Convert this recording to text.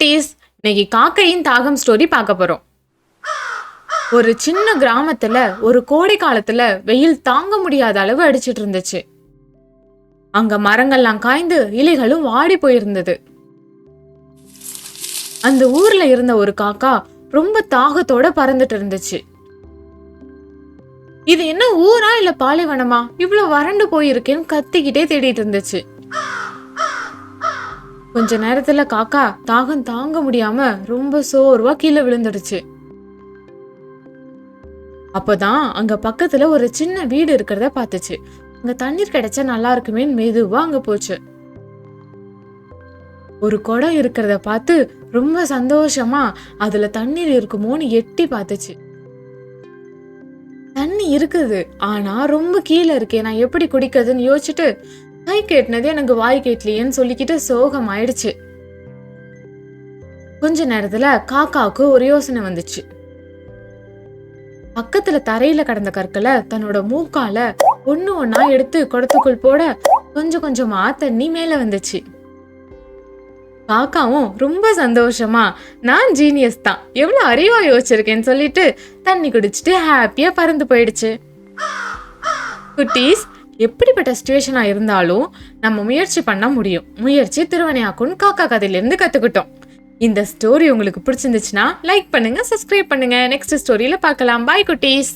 குட்டீஸ் இன்னைக்கு காக்கையின் தாகம் ஸ்டோரி பார்க்க போறோம். ஒரு சின்ன கிராமத்துல ஒரு கோடை காலத்துல வெயில் தாங்க முடியாத அளவு அடிச்சிட்டு இருந்துச்சு. அங்க மரங்கள்லாம் காய்ந்து இலைகளும் வாடி போயிருந்தது. அந்த ஊர்ல இருந்த ஒரு காக்கா ரொம்ப தாகத்தோட பறந்துட்டு இருந்துச்சு. இது என்ன ஊரா இல்ல பாலைவனமா? இவ்வளவு வறண்டு போயிருக்கேன்னு கத்திக்கிட்டே தேடிட்டு இருந்துச்சு. கொஞ்ச நேரத்துல காக்கா தாகம் தாங்க முடியாம ரொம்ப சோர்வா கீழே விழுந்துடுச்சு. அப்பதான் அங்க பக்கத்துல ஒரு சின்ன வீடு இருக்கிறத பார்த்துச்சு. அங்க தண்ணீர் கிடைச்சா நல்லா இருக்குமே மெதுவா அங்க போச்சு. ஒரு குடம் இருக்கிறத பார்த்து ரொம்ப சந்தோஷமா அதுல தண்ணீர் இருக்குமோன்னு எட்டி பார்த்துச்சு. தண்ணி இருக்குது ஆனா ரொம்ப கீழே இருக்கே நான் எப்படி குடிக்கிறதுன்னு யோசிச்சுட்டு கை கேட்டினது எனக்கு வாய் கேட்கலையேன்னு சொல்லிக்கிட்டு சோகம் ஆயிடுச்சு கொஞ்ச நேரத்துல காக்காவுக்கு ஒரு யோசனை வந்துச்சு. பக்கத்துல தரையில கடந்த கற்களை தன்னோட மூக்கால ஒன்னு ஒன்னா எடுத்து குடத்துக்குள் போட கொஞ்சம் கொஞ்சமா தண்ணி மேல வந்துச்சு. காக்காவும் ரொம்ப சந்தோஷமா நான் ஜீனியஸ் தான் எவ்வளவு அறிவா யோசிச்சிருக்கேன்னு சொல்லிட்டு தண்ணி குடிச்சிட்டு ஹாப்பியா பறந்து போயிடுச்சு. குட்டீஸ் எப்படிப்பட்ட சுச்சுவேஷனாக இருந்தாலும் நம்ம முயற்சி பண்ண முடியும். முயற்சி திருவனையாக்குன்னு காக்கா கதையிலேருந்து கற்றுக்கிட்டோம் இந்த ஸ்டோரி உங்களுக்கு பிடிச்சிருந்துச்சுன்னா லைக் பண்ணுங்கள் சப்ஸ்கிரைப் பண்ணுங்கள் நெக்ஸ்ட் ஸ்டோரியில் பார்க்கலாம். பாய் குட்டீஸ்.